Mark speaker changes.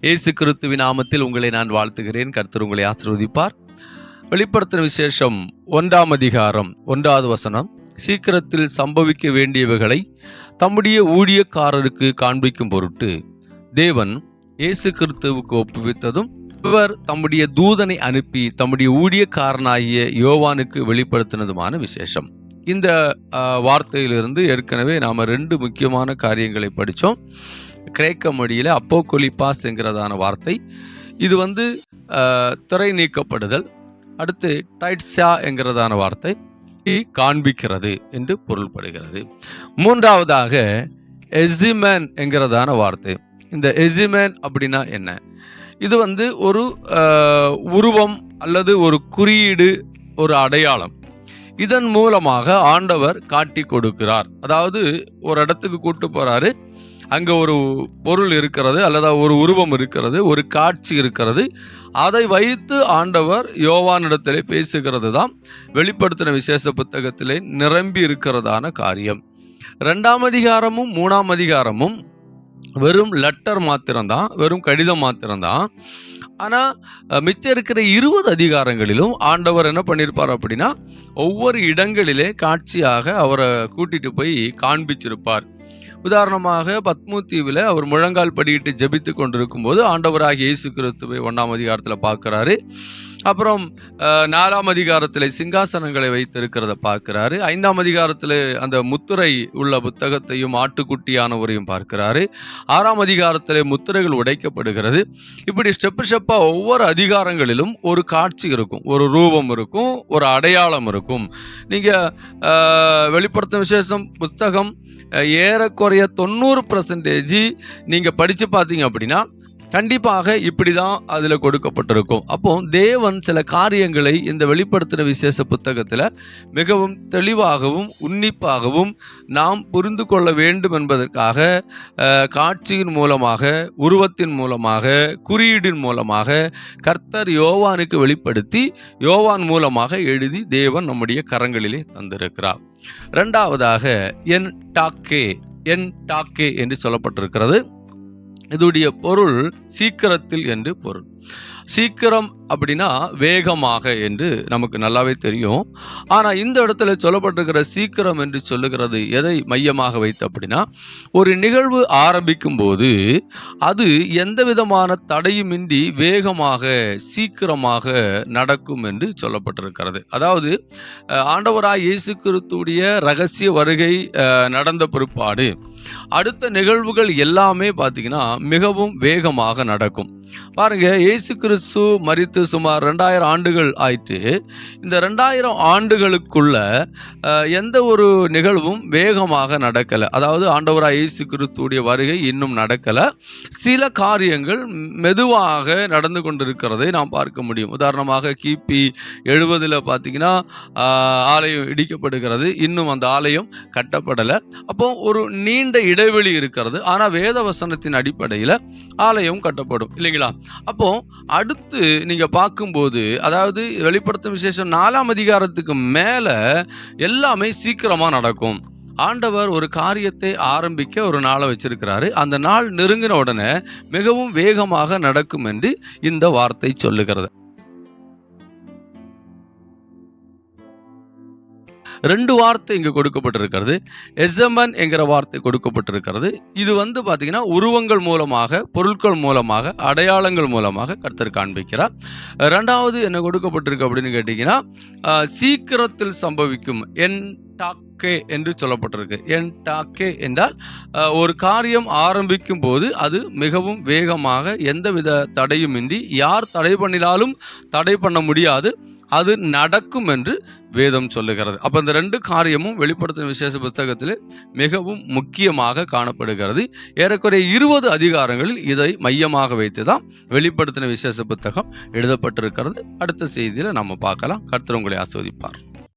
Speaker 1: இயேசு கிறிஸ்துவின் நாமத்தில் உங்களை நான் வாழ்த்துகிறேன். கர்த்தர் உங்களை ஆசிர்வதிப்பார். வெளிப்படுத்தின விசேஷம் ஒன்றாம் அதிகாரம் ஒன்றாவது வசனம். சீக்கிரத்தில் சம்பவிக்க வேண்டியவைகளை தம்முடைய ஊழியக்காரருக்கு காண்பிக்கும் பொருட்டு தேவன் இயேசு கிறிஸ்துவுக்கு ஒப்புவித்ததும் இவர் தம்முடைய தூதனை அனுப்பி தம்முடைய ஊழியக்காரனாகிய யோவானுக்கு வெளிப்படுத்தினதுமான விசேஷம். இந்த வார்த்தையிலிருந்து ஏற்கனவே நாம் ரெண்டு முக்கியமான காரியங்களை படித்தோம் கிரேக்க மொழியில் அப்போ என்கிறதான வார்த்தை. இது வந்து திரை நீக்கப்படுதல். அடுத்து டைட்ஸா என்கிறதான வார்த்தை. காண்பிக்கிறது என்று பொருள்படுகிறது. மூன்றாவதாக எசிமேன் என்கிறதான வார்த்தை. இந்த எசிமேன் அப்படின்னா என்ன? இது வந்து ஒரு உருவம் அல்லது ஒரு குறியீடு ஒரு அடையாளம். இதன் மூலமாக ஆண்டவர் காட்டி கொடுக்கிறார். அதாவது ஒரு இடத்துக்கு கூட்டு போறாரு. அங்கே ஒரு பொருள் இருக்கிறது அல்லது ஒரு உருவம் இருக்கிறது ஒரு காட்சி இருக்கிறது. அதை வைத்து ஆண்டவர் யோவானிடத்திலே பேசுகிறது தான் வெளிப்படுத்தின விசேஷ புத்தகத்திலே நிரம்பி இருக்கிறதான காரியம். ரெண்டாம் அதிகாரமும் மூணாம் அதிகாரமும் வெறும் லெட்டர் மாத்திரம்தான் வெறும் கடிதம் மாத்திரம்தான். ஆனால் மிச்சம் இருக்கிற இருபது அதிகாரங்களிலும் ஆண்டவர் என்ன பண்ணியிருப்பார் அப்படின்னா ஒவ்வொரு இடங்களிலே காட்சியாக அவரை கூட்டிட்டு போய் காண்பிச்சிருப்பார். உதாரணமாக பத்மூத்தீவில் அவர் முழங்கால் படியிட்டு ஜபித்து கொண்டிருக்கும் போது ஆண்டவராக இயேசு கிறிஸ்துவை ஒன்றாம் அதிகாரத்தில் பார்க்குறாரு. அப்புறம் நாலாம் அதிகாரத்தில் சிங்காசனங்களை வைத்திருக்கிறத பார்க்குறாரு. ஐந்தாம் அதிகாரத்தில் அந்த முத்துரை உள்ள புத்தகத்தையும் ஆட்டுக்குட்டியானவரையும் பார்க்கிறாரு. ஆறாம் அதிகாரத்தில் முத்திரைகள் உடைக்கப்படுகிறது. இப்படி ஸ்டெப்பு ஸ்டெப்பாக ஒவ்வொரு அதிகாரங்களிலும் ஒரு காட்சி இருக்கும். ஒரு ரூபம் இருக்கும் ஒரு அடையாளம் இருக்கும். நீங்கள் வெளிப்படுத்தும் விசேஷம் புஸ்தகம் ஏறக்குறைய தொண்ணூறு பர்சன்டேஜ் நீங்கள் படித்து பார்த்தீங்க அப்படின்னா கண்டிப்பாக இப்படி தான் அதில் கொடுக்கப்பட்டிருக்கும். அப்போ தேவன் சில காரியங்களை இந்த வெளிப்படுத்தின விசேஷ புத்தகத்தில் மிகவும் தெளிவாகவும் உன்னிப்பாகவும் நாம் புரிந்து கொள்ள வேண்டும் என்பதற்காக காட்சியின் மூலமாக உருவத்தின் மூலமாக குறியீடின் மூலமாக கர்த்தர் யோவானுக்கு வெளிப்படுத்தி யோவான் மூலமாக எழுதி தேவன் நம்முடைய கரங்களிலே தந்திருக்கிறார். ரெண்டாவதாக என் டாக்கே என் டாக்கே என்று சொல்லப்பட்டிருக்கிறது. இதுடைய பொருள் சீக்கிரத்தில் என்று பொருள். சீக்கிரம் அப்படின்னா வேகமாக என்று நமக்கு நல்லாவே தெரியும். ஆனால் இந்த இடத்துல சொல்லப்பட்டிருக்கிற சீக்கிரம் என்று சொல்லுகிறது எதை மையமாக வைத்து அப்படின்னா ஒரு நிகழ்வு ஆரம்பிக்கும் போது அது எந்த விதமான தடையுமின்றி வேகமாக சீக்கிரமாக நடக்கும் என்று சொல்லப்பட்டிருக்கிறது. அதாவது ஆண்டவராய் இயேசு கிறிஸ்துடைய ரகசிய வருகை நடந்த பிற்பாடு அடுத்த நிகழ்வுகள் எல்லாமே பார்த்தீங்கன்னா மிகவும் வேகமாக நடக்கும். பாருங்க இயேசு கிறிஸ்து மரித்து சுமார் ரெண்டாயிரம் ஆண்டுகள் ஆயிட்டு இந்த ரெண்டாயிரம் ஆண்டுகளுக்குள்ள எந்த ஒரு நிகழ்வும் வேகமாக நடக்கலை. அதாவது ஆண்டவராக இயேசு கிறிஸ்துடைய வருகை இன்னும் நடக்கலை. சில காரியங்கள் மெதுவாக நடந்து கொண்டிருக்கிறதை நாம் பார்க்க முடியும். உதாரணமாக கிபி எழுபதில் பார்த்தீங்கன்னா ஆலயம் இடிக்கப்படுகிறது. இன்னும் அந்த ஆலயம் கட்டப்படலை. அப்போ ஒரு நீண்ட இடைவெளி இருக்கிறது. ஆனால் வேத வசனத்தின் அடிப்படையில் ஆலயம் கட்டப்படும். இல்லைங்களா? அப்போ அடுத்து நீங்கள் பார்க்கும்போது அதாவது வெளிப்படுத்தும் விசேஷம் நாலாம் அதிகாரத்துக்கு மேலே எல்லாமே சீக்கிரமாக நடக்கும். ஆண்டவர் ஒரு காரியத்தை ஆரம்பிக்க ஒரு நாளை வச்சிருக்கிறாரு. அந்த நாள் நெருங்கின உடனே மிகவும் வேகமாக நடக்கும் என்று இந்த வார்த்தை சொல்லுகிறது. ரெண்டு வார்த்தை இங்கு கொடுக்கப்பட்டிருக்கிறது. எஸ்எம்என் என்கிற வார்த்தை கொடுக்கப்பட்டிருக்கிறது. இது வந்து பார்த்தீங்கன்னா உருவங்கள் மூலமாக பொருட்கள் மூலமாக அடையாளங்கள் மூலமாக கர்த்தர் காண்பிக்கிறார். ரெண்டாவது என்ன கொடுக்கப்பட்டிருக்கு அப்படின்னு கேட்டிங்கன்னா சீக்கிரத்தில் சம்பவிக்கும் என் டாக்கே என்று சொல்லப்பட்டிருக்கு. என் டாக்கே என்றால் ஒரு காரியம் ஆரம்பிக்கும் போது அது மிகவும் வேகமாக எந்தவித தடையுமின்றி யார் தடை பண்ணினாலும் தடை பண்ண முடியாது. அது நடக்கும் என்று வேதம் சொல்லுகிறது. அப்போ இந்த ரெண்டு காரியமும் வெளிப்படுத்தின விசேஷ புஸ்தகத்தில் மிகவும் முக்கியமாக காணப்படுகிறது. ஏறக்குறைய இருபது அதிகாரங்களில் இதை மையமாக வைத்து தான் வெளிப்படுத்தின விசேஷ புத்தகம் எழுதப்பட்டிருக்கிறது. அடுத்த செய்தியில் நம்ம பார்க்கலாம். கர்த்தர் உங்களை ஆஸ்வதிப்பார்.